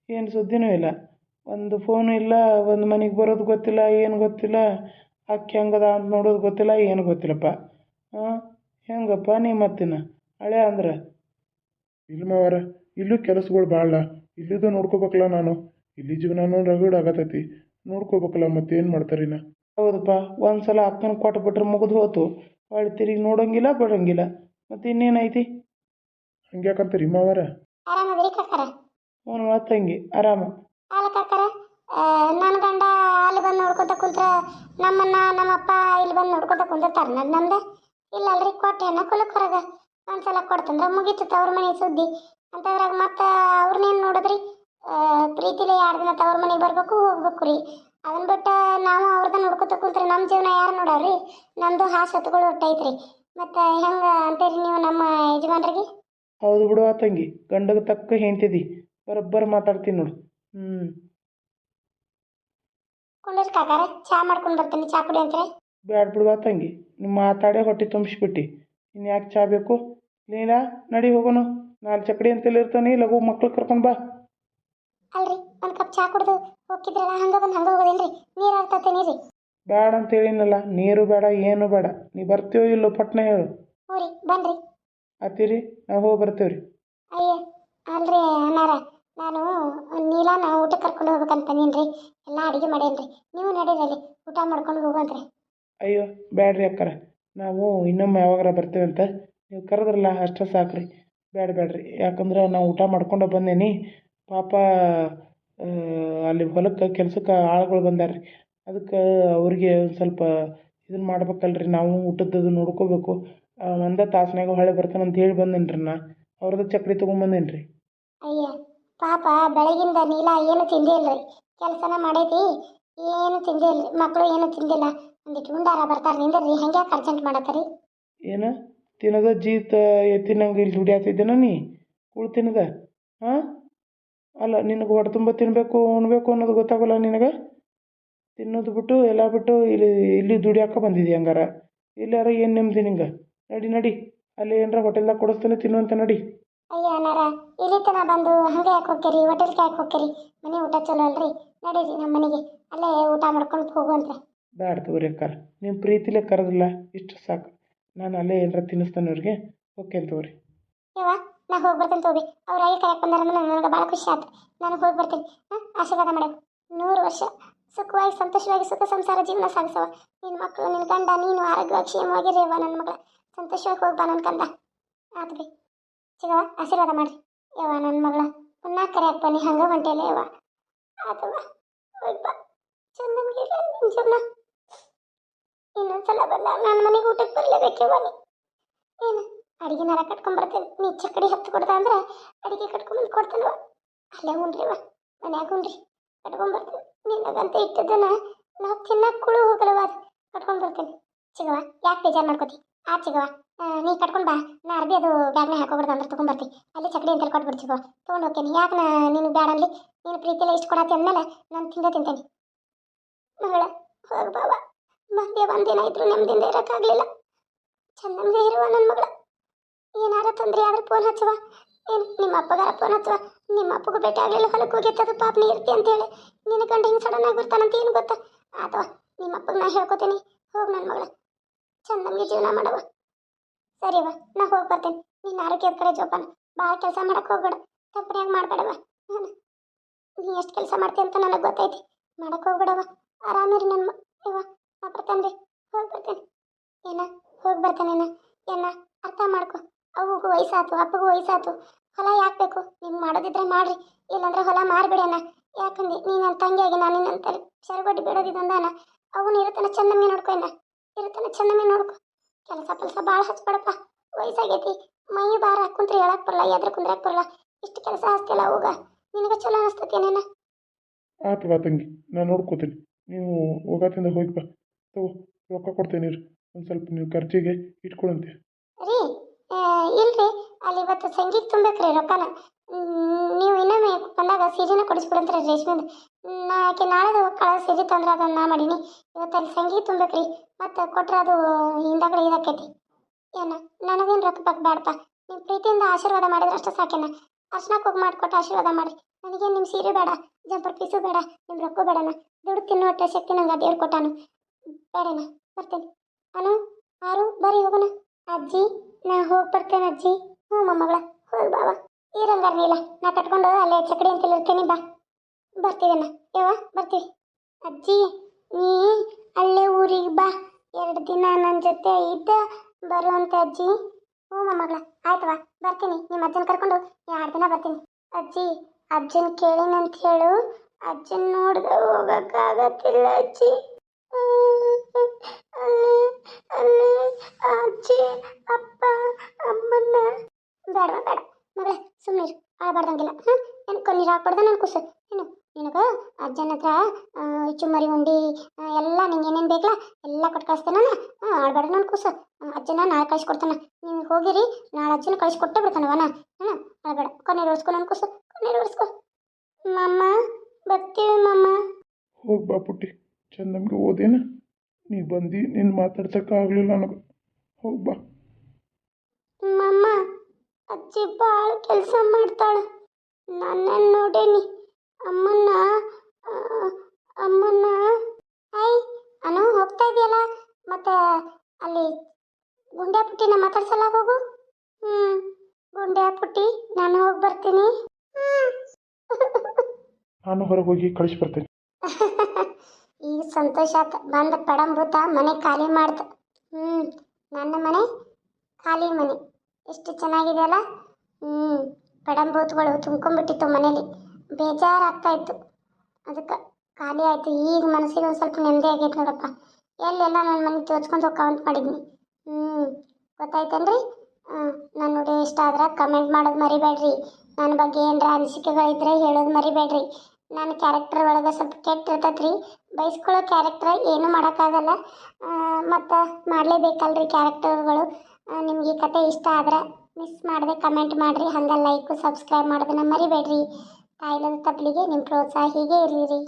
ಏನು ಸುದ್ದಿನೂ ಇಲ್ಲ. ಒಂದು ಫೋನು ಇಲ್ಲ, ಒಂದು ಮನೆಗೆ ಬರೋದು ಗೊತ್ತಿಲ್ಲ, ಏನು ಗೊತ್ತಿಲ್ಲ. ಅಕ್ಕಿ ಹೆಂಗದ ಅಂತ ನೋಡೋದು ಗೊತ್ತಿಲ್ಲ ಏನು ಗೊತ್ತಿಲ್ಲಪ್ಪ. ಹೆಂಗಪ್ಪ ನೀ ಮತ್ತಿನ? ಹಳೆ ಅಂದ್ರೆ? ಇಲ್ಮವರ ಇಲ್ಲೂ ಕೆಲಸಗಳು ಭಾಳ ಇಲ್ಲಿದು ನೋಡ್ಕೋಬೇಕಲ್ಲ ನಾನು. ಇಲ್ಲಿ ಜೀವನನೂ ರಗಡ್ ಆಗತೈತಿ. ನೋಡ್ಕೋಬೇಕಲ್ಲ ಮತ್ತೇನು ಮಾಡ್ತಾರಿನ ಹೌದಪ್ಪ ಒಂದು ಸಲ ಅಕ್ಕನ ಕೊಟ್ಬಿಟ್ರೆ ಮುಗಿದು ಹೋತು. ಹೊಳ್ಳಿ ತಿರುಗಿ ನೋಡೋಂಗಿಲ್ಲ ಬಿಡೋಂಗಿಲ್ಲ. ಮತ್ತೆ ಇನ್ನೇನೈತಿ ಹಂಗ್ಯಾಕಂತೀರಿ ಮಾವಾರ? ಆರಾಮದಿರಿ ಕಾಕಾರ ಅವನು ತಂಗಿ ಆರಾಮ. ಅಲ್ಲ ಕಾಕಾರ ನನ್ನ ಗಂಡ ಅಲ್ಲಿ ಬಂದು ನೋಡ್ಕೊತ ಕುಂತ್ರ ನಮ್ಮನ್ನ ನಮ್ಮಪ್ಪ ಇಲ್ಲಿ ಬಂದು ನೋಡ್ಕೊತ ಕುಂದಿರ್ತಾರ. ನನ್ನ ನಮ್ದ ಇಲ್ಲ ಅಲ್ರಿ ಕೊಟ್ಟೆನ ಕುಲಕ್ ಹೊರಗ ಒಂದ್ಸಲ ಕೊಡ್ತಂದ್ರ ಮುಗೀತು ತವ್ರ ಮನೆ ಸುದ್ದಿ. ಅಂತದ್ರಾಗ ಮತ್ತೆ ಅವ್ರನ್ನೇನು ನೋಡಿದ್ರಿ? ಪ್ರೀತಿಲಿ ಎರಡು ದಿನ ತವ್ರ ಮನೆಗೆ ಬರ್ಬೇಕು, ಹೋಗ್ಬೇಕು ರೀ. ಅದನ್ನ ಬಿಟ್ಟು ನಾವು ಅವ್ರದ ನೋಡ್ಕೊತ ಕುಂತ್ರಿ ನಮ್ಮ ಜೀವನ ಯಾರು ನೋಡವ್ರಿ ನಮ್ಮದು ಹಾಸು ಸತ್ಗಳು ಹೊಟ್ಟೈತ್ರಿ ಮತ್ತು ಹೆಂಗ ಅಂತೀರಿ ನೀವು ನಮ್ಮ ಯಜಮಾನ್ರಿಗೆ? ಹೌದು ಬಿಡು ಆ ತಂಗಿ, ಗಂಡಗ ತಕ್ಕ ಹೆಂಡ್ತಿದಿ. ಬರೋಬ್ಬರ ಮಾತಾಡ್ತೀನಿ ನೋಡು. ಹ್ಞೂ ಕುಂಡ್ರಿ ಕಾಕಾರ ಚಾ ಮಾಡ್ಕೊಂಡು ಬರ್ತೀನಿ ಚಾ ಕುಡಿ ಅಂತ್ರಿ ಬ್ಯಾಡ ಬಿಡುವ ತಂಗಿ ನಿಮ್ಮ ಮಾತಾಡೇ ಹೊಟ್ಟೆ ತುಂಬಿಸ್ಬಿಟ್ಟು. ಇನ್ನು ಯಾಕೆ ಚಾ ಬೇಕು? ನೀಲ ನಡಿ ಹೋಗೋಣ. ನಾಲ್ಕು ಚಕಡಿ ಅಂತೇಳಿ ಇರ್ತಾನೆ ಲಘು ಮಕ್ಳು ಕರ್ಕೊಂಡು ಬಾ. ಅಲ್ರಿ ಒಂದು ಕಪ್ ಚಾ ಕುಡಿದು ಹೋಗಿದ್ರಲ್ಲ ಹಂಗ ಬಂದು ಹಂಗ ಹೋಗೋದೇನ್ರಿ? ನೀರು ಆಡ್ತತೇನಿ ನೀರಿ ಬೇಡ ಅಂತ ಹೇಳಿನಲ್ಲ ನೀರು ಬೇಡ ಏನು ಬೇಡ. ನೀ ಬರ್ತೀವೋ ಇಲ್ಲೋ ಪಟ್ನ ಹೇಳು. ಹ್ಞೂ ರೀ ಬನ್ರಿ. ಅತ್ತಿರಿ ನಾವು ಹೋಗಿ ಬರ್ತೀವಿ ರೀ ಅಯ್ಯ ಅಲ್ರಿ ಅಣ್ಣಾರ ನಾನು ನೀಲಾನ ಊಟಕ್ಕೆ ಕರ್ಕೊಂಡು ಹೋಗ್ಬೇಕಂತ ಬಂದೀನಿ ಎಲ್ಲ ಅಡುಗೆ ರೀ ನೀವು ನಡೀರಿ ಊಟ ಮಾಡ್ಕೊಂಡು ಹೋಗಂತ್ರಿ. ಅಯ್ಯೋ ಬೇಡ್ರಿ ಅಕ್ಕಾರ. ನಾವು ಇನ್ನೊಮ್ಮೆ ಯಾವಾಗಾರ ಅಂತ ನೀವು ಕರೆದ್ರಲ್ಲ ಅಷ್ಟೇ ರೀ ಬೇಡ ಬೇಡ್ರಿ ಯಾಕಂದ್ರೆ ನಾವು ಊಟ ಮಾಡ್ಕೊಂಡು ಬಂದೇನಿ. ಪಾಪ ಆ, ಅಲ್ಲಿ ಹೊಲಕ್ಕೆ ಕೆಲ್ಸಕ್ಕೆ ಆಳುಗಳು ಬಂದಾರ ರೀ ಅದಕ್ಕೆ ಅವ್ರಿಗೆ ಒಂದು ಸ್ವಲ್ಪ ಇದನ್ನು ಮಾಡ್ಬೇಕಲ್ರಿ. ನಾವು ಊಟದ್ದು ನೋಡ್ಕೋಬೇಕು. ಒಂದೇ ತಾಸ್ನಾಗ ಹೊಳೆ ಬರ್ತಾನಂತ ಹೇಳಿ ಬಂದೇನಿ ರೀ ನಾ. ಅವ್ರದ್ದು ಚಕ್ರಿ ತೊಗೊಂಬಂದೇನಿ ರೀ ಅಯ್ಯ ಪಾಪ ಬೆಳಗಿಂದ ನೀಲ ಏನು ತಿಂದೇ ಇಲ್ರಿ ಕೆಲಸನ ಮಾಡೈತಿ, ಏನು ತಿಂದೇ ಇಲ್ರಿ ಮಕ್ಕಳು ಏನು ತಿಂದಿಲ್ಲ? ಒಂದಿಟ್ಟು ಉಂಡಾರ ಬರ್ತಾರೆ ನಿಂದ್ರಿ ಹಂಗೆ ಅರ್ಜೆಂಟ್ ಮಾಡತ್ತರಿ? ಏನು? ತಿನ್ನದ ಜೀತ ಎತ್ತಿನಂಗೆ ಇಲ್ಲಿ ದುಡಿಯಾತಿದ್ದೇನ ನೀ? ಕೂಳ್ ತಿನ್ನದ ಹಾಂ? ಅಲ್ಲ, ನಿನಗೆ ಹೊಟ್ಟೆ ತುಂಬ ತಿನ್ನಬೇಕು ಉಣ್ಬೇಕು ಅನ್ನೋದು ಗೊತ್ತಾಗಲ್ಲ ನಿನಗೆ? ತಿನ್ನೋದು ಬಿಟ್ಟು, ಎಲ್ಲ ಬಿಟ್ಟು ಇಲ್ಲಿ ಇಲ್ಲಿ ದುಡಿಯಾಕ ಬಂದಿದ್ದಿ ಹಂಗಾರ? ಇಲ್ಲಾರ ಏನು ನೆಮ್ಮದಿ ನಿಂಗೆ? ನಡಿ ನಡಿ. ಅಲ್ಲಿ ಏನರ ಹೋಟೆಲ್ದಾಗ ಕೊಡಿಸ್ತಾನೆ ತಿನ್ನುವಂತ ನಡಿ. ಅಯ್ಯ ಅಣ್ಣಾರ ಇಲ್ಲಿ ತನ ಬಂದು ಹಂಗೆ ಯಾಕೆ ಹೋಗ್ತೀರಿ ಹೋಟೆಲ್ಗೆ ಯಾಕೆ ಹೋಗ್ತೀರಿ? ಮನೆ ಊಟ ಚಲೋ ಅಲ್ರಿ? ನಡೀರಿ ನಮ್ಮ ಮನೆಗೆ. ಅಲ್ಲೇ ಊಟ ಮಾಡ್ಕೊಂಡು ಹೋಗುವಂತ್ರಿ ಬ್ಯಾಡ ತಗೋರಿ ಅಕ್ಕಾರ ನಿಮ್ಮ ಪ್ರೀತಿಲೇ ಕರೆದಿಲ್ಲ ಇಷ್ಟು ಸಾಕು. ನಾನು ಅಲ್ಲೇ ಏನರ ತಿನ್ನಿಸ್ತಾನೆ ಅವ್ರಿಗೆ ಓಕೆ ತಗೋರಿ. ಯವ್ವ ನಾ ಹೋಗಿ ಬರ್ತೇನೆ ತೋಬಿ ಅವ್ರ ಐದು ಕರೆಯಕ್ಕೆ ಬಂದಾರಂದ್ರೆ ನನಗೆ ಭಾಳ ಖುಷಿ ಆಯ್ತು ನಾನು ಹೋಗಿ ಬರ್ತೀನಿ. ಹಾಂ ಆಶೀರ್ವಾದ ಮೇಡಮ್ ನೂರು ವರ್ಷ ಸುಖವಾಗಿ ಸಂತೋಷವಾಗಿ ಸುಖ ಸಂಸಾರ ಜೀವನ ಸಾಗಿಸವ ನಿನ್ನ ಮಕ್ಕಳು ನಿನ್ನ ಗಂಡ ನೀನು ಆರೋಗ್ಯವಾಗಿ ಅವ ನನ್ನ ಮಗಳ. ಸಂತೋಷವಾಗಿ ಹೋಗಿ ಬಾ ನನ್ನ ಕಂದ. ಆತು ಬಿ ಚಿಗವ ಆಶೀರ್ವಾದ ಮಾಡ್ರಿ. ಯವ್ವ ನನ್ನ ಮಗಳ ಪುನಃ ಕರೆಯಕ್ ಬನ್ನಿ, ಹಂಗ ಹೊಂಟೇಲೆ ಯವ್ವ. ಅಥವಾ ಚಂದನ್ಗೆ ಜೀವನ. ಇನ್ನೊಂದ್ಸಲ ಬಂದ ನನ್ನ ಮನೆಗೆ ಊಟಕ್ಕೆ ಬರಲೇಬೇಕವ್ವ ನೀ? ಏನು ಅಡಿಗೆನಾರ ಕಟ್ಕೊಂಬರ್ತೀನಿ ನೀ ಚಕ್ಕಡಿ ಹತ್ತು ಕೊಡ್ದ ಅಂದ್ರೆ ಅಡಿಗೆ ಕಟ್ಕೊಂಬಂದು ಕೊಡ್ತೇನವ ಅಲ್ಲೇ ಉಣ್ರಿವ ಮನ್ಯಾಗ ಉಂಡ್ರಿ. ಕಟ್ಕೊಂಬರ್ತೀನಿ ನಿನ್ನಗಂತ ಇಟ್ಟದನ್ನ ನಾವು ತಿನ್ನಕ್ಕೆ ಕುಳು ಹೋಗಲ್ಲವ ಅದು? ಕಟ್ಕೊಂಡ್ಬರ್ತೇನೆ ಚಿಗವ ಯಾಕೆ ಬೇಜಾರು ಮಾಡ್ಕೋತಿ? ಆ ಚಿಗವ ನೀ ಕಟ್ಕೊಂಡು ಬಾ. ನಾ ಅರ್ಬಿ ಅದು ಬ್ಯಾಗ್ನ ಹಾಕೋಬಿಡ್ದು ಅಂದ್ರೆ ತೊಗೊಂಬರ್ತಿ ಅಲ್ಲಿ ಚಕ್ಕಡಿ ಅಂತ ಕೊಟ್ಬಿಡು ಚಿಗವ ತೊಗೊಂಡು ಹೋಗ್ತೀನಿ. ಯಾಕೆ ನಾ ನೀನು ಬ್ಯಾಡ ಅನ್ಲಿ ನೀನು ಪ್ರೀತಿಯಲ್ಲ ಇಷ್ಟು ಕೊಡತ್ತೆ ಅಂದಮೇಲೆ ನಾನು ತಿಂದ ತಿಂತೇನೆ. ಮಗಳ, ಹೋಗಿ ಬಾವ ಮಂದ್ಯ ಒಂದಿನ ಇದ್ರು ನೆಮ್ಮದಿಯಿಂದ ಇರೋಕ್ಕಾಗಲಿಲ್ಲ. ಚಂದಂಗೆ ಇರುವ ನನ್ನ ಮಗಳ. ಏನಾರ ತೊಂದರೆ ಆದ್ರೆ ಫೋನ್ ಹಚ್ಚುವ. ಏನು, ನಿಮ್ಮ ಅಪ್ಪಗಾರ ಫೋನ್ ಹಚ್ಚುವ. ನಿಮ್ಮ ಅಪ್ಪಗೂ ಭೇಟಿ ಆಗಲಿಲ್ಲ. ಹೊಲಕ್ಕೆ ಹೋಗಿತ್ತದು ಪಾಪ ನೀ ಇರ್ತಿ ಅಂತೇಳಿ ನಿನ್ನ ಗಂಡ ಹಿಂಗೆ ಸಡನ್ ಆಗಿ ಬರ್ತಾನಂತ ಏನು ಗೊತ್ತಾ? ಅಥವಾ ನಿಮ್ಮ ಅಪ್ಪಗೆ ನಾ ಹೇಳ್ಕೊತೀನಿ. ಹೋಗಿ ನನ್ನ ಮಗಳ. ಚಂದಂಗೆ ಜೀವನ ಮಾಡವ ಸರಿವ ನಾ ಹೋಗಿ ಬರ್ತೇನೆ. ನಿನ್ನ ಆರೋಗ್ಯದ ಕಡೆ ಜೋಪಾನ. ಭಾಳ ಕೆಲಸ ಮಾಡಕ್ಕೆ ಹೋಗ್ಬೇಡ. ತಪ್ಪನ್ಯಾಗ ಮಾಡಬೇಡವ ನೀ ಎಷ್ಟು ಕೆಲಸ ಮಾಡ್ತೀಯ ಅಂತ ನನಗೆ ಗೊತ್ತೈತಿ. ಮಾಡಕ್ಕೆ ಹೋಗ್ಬೇಡವ ಆರಾಮಿರಿ ನನ್ನ ಇವ, ನಾ ಬರ್ತೇನೆ ಹೋಗಿ ಬರ್ತೇನೆ. ಏನ, ಹೋಗಿ ಬರ್ತೇನೆ ಏನ, ಅರ್ಥ ಮಾಡ್ಕೊ. ಅವಗೂ ವಯಸ್ಸಾತು, ಅಪ್ಪಗೂ ವಯಸ್ಸಾತು. ಹೊಲ ಯಾಕೆ ಬೇಕು? ನಿಮ್ಗೆ ಮಾಡೋದಿದ್ರೆ ಮಾಡ್ರಿ. ಇಲ್ಲಾಂದ್ರೆ ಹೊಲ ಮಾರ್ಬಿಡಣ ಯಾಕಂದ್ರೆ ನೀ ನನ್ನ ತಂಗಿಯಾಗಿ, ನಾನು ನಿನ್ನ ಸರಗೊಡ್ಡಿ ಬಿಡೋದಿದ್ದೊಂದಾನ ಅವನು ಇರುತ್ತಾನೆ ಚಂದಮ್ಮಿ ನೋಡ್ಕೊ ಇನ್ನ ಇರುತ್ತಾನೆ ಚಂದಮ್ಮೆ ನೋಡ್ಕೊ. ಕೆಲಸ ಕೆಲಸ ಭಾಳ ಹಚ್ಬೇಡಪ್ಪ. ವಯಸ್ಸಾಗೈತಿ. ಮೈ ಬಾರ ಕುಂತ್ರೆ ಹೇಳಕ್ ಬರಲ್ಲ ಎದ್ರ ಕುಂದ್ರಕ್ ಬರಲ್ಲ ಇಷ್ಟು ಕೆಲಸ ಹಚ್ತಿಲ್ಲ ಹೋಗ. ನಿನಗೆ ಚಲೋ ಅನಿಸ್ತತಿ ಏನೇನ? ಆತು ಬಾ ತಂಗಿ. ನಾನು ನೋಡ್ಕೋತೀನಿ. ನೀವು ಹೋಗತ್ತಿಂದ ಹೋಗಿ ಬಾ. ತಗೋ ರೊಕ್ಕ ಕೊಡ್ತೇನೆ ಒಂದು ಸ್ವಲ್ಪ ನೀವು ಖರ್ಚಿಗೆ ಇಟ್ಕೊಳಂತೆ. ರೀ ಇಲ್ರಿ. ಅಲ್ಲಿ ಇವತ್ತು ಸಂಗೀತ ತುಂಬೇಕ್ರಿ ರೊಕ್ಕನ. ನೀವು ಇನ್ನೊಮ್ಮೆ ಬಂದಾಗ ಸೀರೆನ ಕೊಡಿಸ್ಬಿಡಂತ್ರಿ ರೇಷ್ಮೆದು. ನಾ ಆಕೆ ನಾಳೆದು ಕಳ ಸೀರೆ ತಂದ್ರೆ ಅದನ್ನ ನಾ ಮಾಡೀನಿ. ಇವತ್ತು ಅಲ್ಲಿ ಸಂಗೀತ ತುಂಬೇಕ್ರಿ. ಮತ್ತು ಕೊಟ್ರೆ ಅದು ಹಿಂದಗಡೆ ಇದಾಕೈತಿ. ಏನ, ನನಗೇನು ರೊಕ್ಕ ಪಕ್ಕ ಬೇಡಪ್ಪ ನಿಮ್ಮ ಪ್ರೀತಿಯಿಂದ ಆಶೀರ್ವಾದ ಮಾಡಿದ್ರೆ ಅಷ್ಟೇ ಸಾಕೇನ? ಅರ್ಶನ ಕುಗ್ ಮಾಡಿಕೊಟ್ಟು ಆಶೀರ್ವಾದ ಮಾಡಿ. ನನಗೇನು ನಿಮ್ಮ ಸೀರೆ ಬೇಡ, ಜಂಪರ್ ಪೀಸು ಬೇಡ ನಿಮ್ಮ ರೊಕ್ಕ ಬೇಡನ? ದುಡ್ಡು ತಿನ್ನುವಟ್ಟ ಶಕ್ತಿ ನಂಗೆ ದೇವ್ರು ಕೊಟ್ಟಾನು. ಬೇಡನ? ಬರ್ತೇನೆ. ಅನು, ಆರು, ಬರೀ ಹೋಗೋಣ ಅಜ್ಜಿ, ನಾ ಹೋಗಿ ಬರ್ತೇನೆ ಅಜ್ಜಿ. ಹ್ಞೂ ಮೊಮ್ಮಗಳ, ಹೋಗಿ ಬಾವ. ಈ ರಂಗಾರ ಇಲ್ಲ ನಾ ಕಟ್ಕೊಂಡು ಅಲ್ಲೇ ಚಕಡಿ ಅಂತಲ್ಲಿ ಇರ್ತೀನಿ ಬಾ. ಬರ್ತೀವಣ್ಣ ಯಾವ ಬರ್ತೀವಿ. ಅಜ್ಜಿ, ನೀ ಅಲ್ಲೇ ಊರಿಗೆ ಬಾ. ಎರಡು ದಿನ ನನ್ನ ಜೊತೆ ಇದ್ದ ಬರುವಂತ ಅಜ್ಜಿ. ಹ್ಞೂ ಮೊಮ್ಮಗಳ ಆಯ್ತವ ಬರ್ತೀನಿ. ನಿಮ್ಮ ಅಜ್ಜನ ಕರ್ಕೊಂಡು ಎರಡು ದಿನ ಬರ್ತೀನಿ. ಅಜ್ಜಿ, ಅಜ್ಜನ ಕೇಳಿನಂತ ಹೇಳು. ಅಜ್ಜನ ನೋಡ್ದೆ ಹೋಗಕ್ಕಾಗತ್ತಿಲ್ಲ ಅಜ್ಜಿ. ಅಲ್ಲಿ ಅಜ್ಜಿ, ಅಪ್ಪ, ಅಮ್ಮನ್ನ. ಬೇಡ ಬೇಡ. ಮಗಳೇ ಸುಮ್ಮನೆ ಆಳ್ಬಾರ್ದಂಗಿಲ್ಲ ಹಾಂ ಏನು ಕಣ್ಣೀರು ಹಾಕ್ಬಾರ್ದು ನನ್ನ ಕುಸು. ಏನು, ನಿನಗೆ ಅಜ್ಜನ ಹತ್ರ ಚುಮ್ಮರಿ ಉಂಡಿ ಎಲ್ಲ ನಿಂಗೆ ಏನೇನು ಬೇಕಲ್ಲ ಎಲ್ಲ ಕೊಟ್ಟು ಕಳಿಸ್ತೇನೆ ಹಾಂ ಆಳ್ಬೇಡ ನಾನು ಕೂಸು. ನಮ್ಮ ಅಜ್ಜನ ನಾಳೆ ಕಳಿಸ್ಕೊಡ್ತಾನೆ. ನೀವು ಹೋಗಿರಿ ನಾಳೆ ಅಜ್ಜನ ಕಳಿಸ್ಕೊಟ್ಟೆ ಬಿಡ್ತಾನವನ ಹಾಂ ಆಳ್ಬೇಡ ಕಣ್ಣೀರು ಒರೆಸ್ಕೊ ನಾನು ಕೂಸು. ಕಣ್ಣೀರು ಒರೆಸ್ಕೊ ಮಮ್ಮ ಬರ್ತೀವಿ ಮಮ್ಮ ಹೋಗಿ ಬಾ ಪುಟ್ಟಿ. ಚಂದಮ್ಗೆ ಓದೇನ? ನೀ ಬಂದು ನಿನ್ನ ಮಾತಾಡ್ಸೋಕ್ಕಾಗಲಿಲ್ಲ ನನಗೆ. ಹೋಗಿ ಬಾ. ಮಮ್ಮ ಅಜ್ಜಿ ಭಾಳ ಕೆಲಸ ಮಾಡ್ತಾಳೆ. ನನ್ನ ನೋಡೇನಿ. ಅಮ್ಮನ್ನ ಅಮ್ಮನ್ನ ಹಾಯ್ ಅನು ಹೋಗ್ತಾ ಇದೆಯಲ್ಲ? ಮತ್ತೆ ಅಲ್ಲಿ ಗುಂಡ್ಯಾ ಪುಟ್ಟಿನ ಮಾತಾಡ್ಸಲ್ಲ ಹೋಗು? ಹ್ಞೂ ಗುಂಡ್ಯಾ ಪುಟ್ಟಿ ನಾನು ಹೋಗಿ ಬರ್ತೀನಿ. ನಾನು ಹೊರಗೆ ಹೋಗಿ ಕಳಿಸಿ ಬರ್ತೀನಿ. ಈಗ ಸಂತೋಷ ಆತ. ಬಂದ ಪಡಂಬೂತ ಮನೆ ಖಾಲಿ ಮಾಡ್ತ ಹ್ಞೂ ನನ್ನ ಮನೆ ಖಾಲಿ ಮನೆ. ಎಷ್ಟು ಚೆನ್ನಾಗಿದೆ ಅಲ್ಲ ಹ್ಞೂ ಪಡಂಭೂತಗಳು ತುಂಬ್ಕೊಂಡ್ಬಿಟ್ಟಿತ್ತು ಮನೇಲಿ. ಬೇಜಾರಾಗ್ತಾ ಇತ್ತು. ಅದಕ್ಕೆ ಖಾಲಿ ಆಯಿತು, ಈಗ ಮನಸ್ಸಿಗೆ ಒಂದು ಸ್ವಲ್ಪ ನೆಮ್ಮದಿ ಆಗೈತೆ ನೋಡಪ್ಪ. ಎಲ್ಲೆಲ್ಲ ನನ್ನ ಮನೆ ತೋರ್ಸ್ಕೊಂಡು ಕೌಂಟ್ ಮಾಡಿದ್ನಿ. ಹ್ಞೂ ಗೊತ್ತಾಯ್ತೇನ್ರಿ? ನನ್ನ ನೋಡಿ ಇಷ್ಟ ಆದ್ರೆ ಕಮೆಂಟ್ ಮಾಡೋದು ಮರಿಬೇಡ್ರಿ. ನನ್ನ ಬಗ್ಗೆ ಏನರ ಅನಿಸಿಕೆಗಳಿದ್ರೆ ಹೇಳೋದು ಮರಿಬೇಡ್ರಿ. ನನ್ನ ಕ್ಯಾರೆಕ್ಟರ್ ಒಳಗೆ ಸ್ವಲ್ಪ ಕೆಟ್ಟ ಇರ್ತೈತ್ರಿ. ಬಯಸ್ಕೊಳ್ಳೋ ಕ್ಯಾರೆಕ್ಟರ್ ಏನೂ ಮಾಡೋಕ್ಕಾಗಲ್ಲ. ಮತ್ತು ಮಾಡಲೇಬೇಕಲ್ರಿ ಕ್ಯಾರೆಕ್ಟರ್ಗಳು ನಿಮಗೆ ಈ ಕತೆ ಇಷ್ಟ ಆದ್ರೆ ಮಿಸ್ ಮಾಡದೆ ಕಮೆಂಟ್ ಮಾಡಿರಿ. ಹಂಗೆ ಲೈಕು ಸಬ್ಸ್ಕ್ರೈಬ್ ಮಾಡೋದನ್ನ ಮರಿಬೇಡ್ರಿ. ತಾಯಿಲದ ತಪ್ಪಲಿಗೆ ನಿಮ್ಮ ಪ್ರೋತ್ಸಾಹ ಹೀಗೆ ಇರಲಿ ರೀ